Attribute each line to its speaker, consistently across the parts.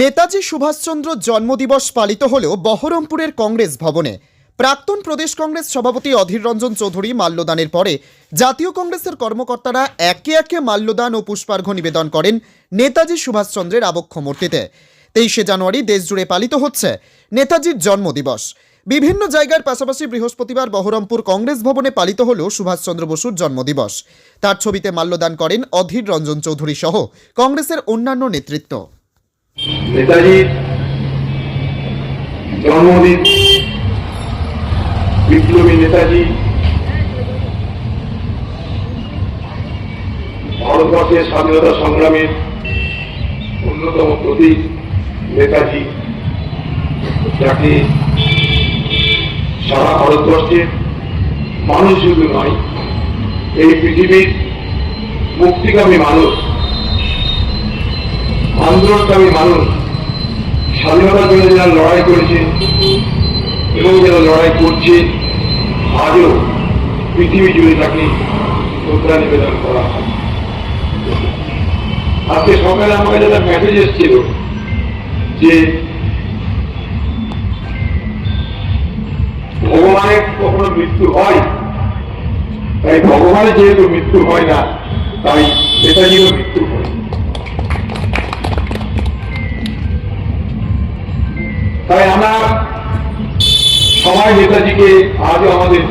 Speaker 1: নেতাজি সুভাষচন্দ্র জন্মদিবস পালিত হলেও বহরমপুরের কংগ্রেস ভবনে। প্রাক্তন প্রদেশ কংগ্রেস সভাপতি অধীর রঞ্জন চৌধুরী মাল্যদানের পরে জাতীয় কংগ্রেসের কর্মকর্তারা একে একে মাল্যদান ও পুষ্পার্ঘ্য নিবেদন করেন নেতাজি সুভাষচন্দ্রের আবক্ষ মূর্তিতে। তেইশে জানুয়ারি দেশজুড়ে পালিত হচ্ছে নেতাজির জন্মদিবস। বিভিন্ন জায়গার পাশাপাশি বৃহস্পতিবার বহরমপুর কংগ্রেস ভবনে পালিত হল সুভাষচন্দ্র বসুর জন্মদিবস। তার ছবিতে মাল্যদান করেন অধীর রঞ্জন চৌধুরী সহ কংগ্রেসের অন্যান্য নেতৃত্ব।
Speaker 2: নেতাজির জন্মদিন, বিপ্লবী নেতাজি, ভারতবর্ষের স্বাধীনতা সংগ্রামের অন্যতম প্রতীক নেতাজি, যাকে সারা ভারতবর্ষের মানুষ শুধু নয়, এই পৃথিবীর মুক্তিকামী মানুষ আন্দোলনকামী মানুষ স্বাধীনতার জন্য যারা লড়াই করেছে এবং যারা লড়াই করছে, আজও পৃথিবী জুড়ে তাকে শ্রদ্ধা নিবেদন করা হয়। আজকে সকালে আমার কাছে একটা মেসেজ এসেছিল যে ভগবানের কখনো মৃত্যু হয়, তাই ভগবানের যেহেতু মৃত্যু হয় না, তাই নেতাজিরও মৃত্যু হয়। তাই আমরা সবাই নেতাজিকে আজও আমাদের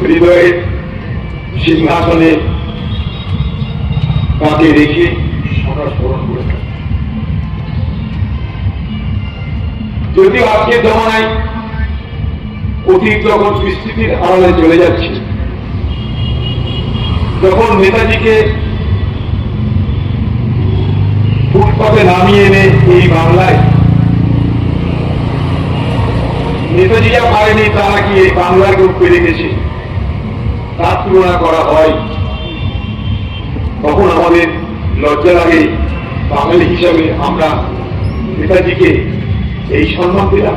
Speaker 2: হৃদয়ের সিংহাসনে তাকে রেখে আমরা স্মরণ করে থাকি। যদিও আজকের জমানায় অতিরিক্ত যখন বিস্তৃতির আড়ালে চলে যাচ্ছে যখন নেতাজিকে ফুটপাতে নামিয়ে এনে এই বাংলায় নেতাজি তারা কি এই বাংলার কেউ রেখেছে তার তুলনা করা হয়। তখন আমাদের লজ্জা লাগে বাঙালি হিসাবে আমরা নেতাজিকে এই সম্মান দিলাম।